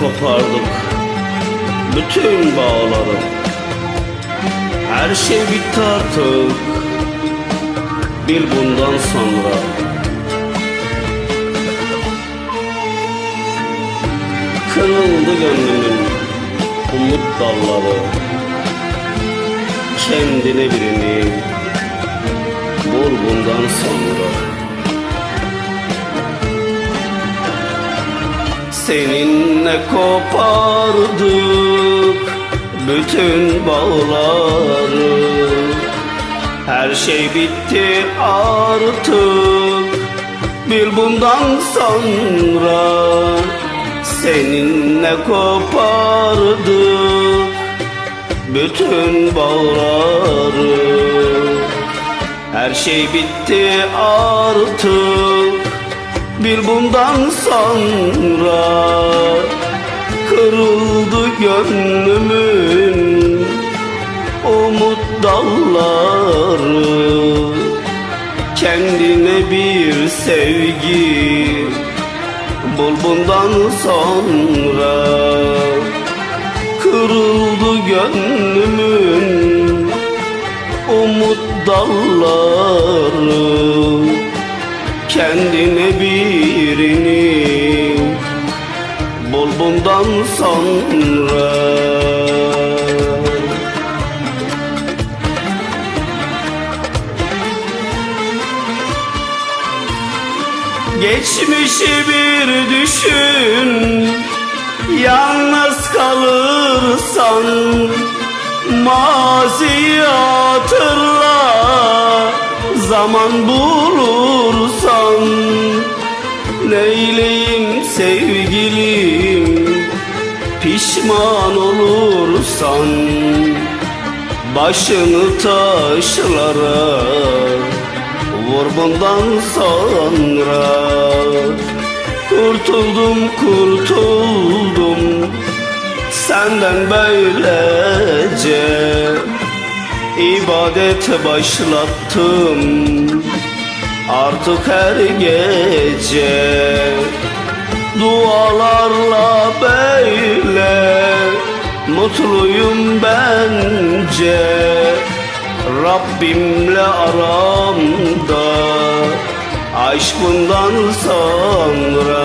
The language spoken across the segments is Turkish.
kopardık bütün bağları. Her şey bitti artık. Bil bundan sonra. Kırıldı gönlümün umut dalları. Kendine birini Bul bundan sonra Seninle kopardık bütün bağları. Her şey bitti artık. Bil bundan sonra Seninle kopardık bütün bağları. Her şey bitti artık Bil bundan sonra Kırıldı gönlümün Umut dalları. Kendine bir sevgi Bul bundan sonra. Kırıldı gönlümün Umut dalları Kendine birini Bul bundan sonra. Geçmişi bir düşün Yalnız kalırsan Maziyi hatırla Zaman bulursan Neyleyim sevgilim Pişman olursan Başını taşlara Vur bundan sonra. Kurtuldum kurtuldum Senden böylece ibadet başlattım. Artık her gece Dualarla böyle Mutluyum bence. Rabbimle aramda Aşk bundan sonra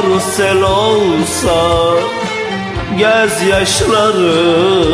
çıkar sel olsa göz yaşlarımız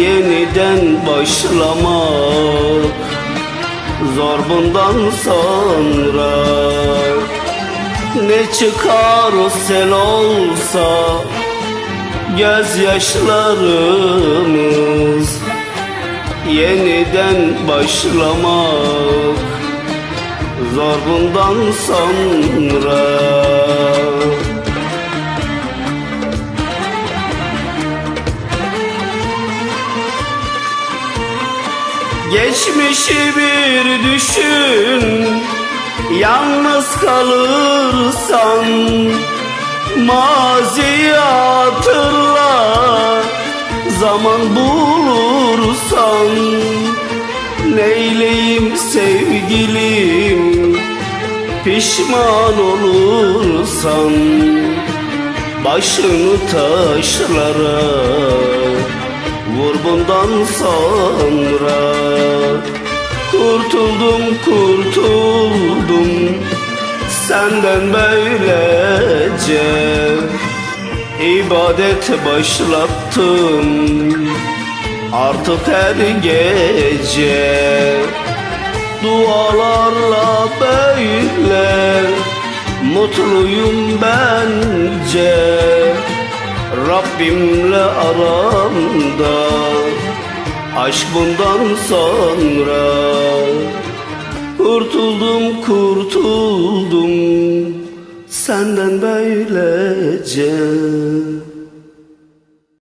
Yeniden başlamak zor bundan sonra. Ne çıkar sel olsa göz yaşlarımız yeniden başlamak zor bundan sonra. Geçmişi bir düşün Yalnız kalırsan. Maziyi hatırla Zaman bulursan Neyleyim sevgilim? Pişman olursan Başını taşlara Vur bundan sonra. Kurtuldum kurtuldum Senden böylece ibadet başlattım Artık her gece Dualarla böyle Mutluyum bence. Rabbimle aramda Aşk bundan sonra Kurtuldum kurtuldum Senden böylece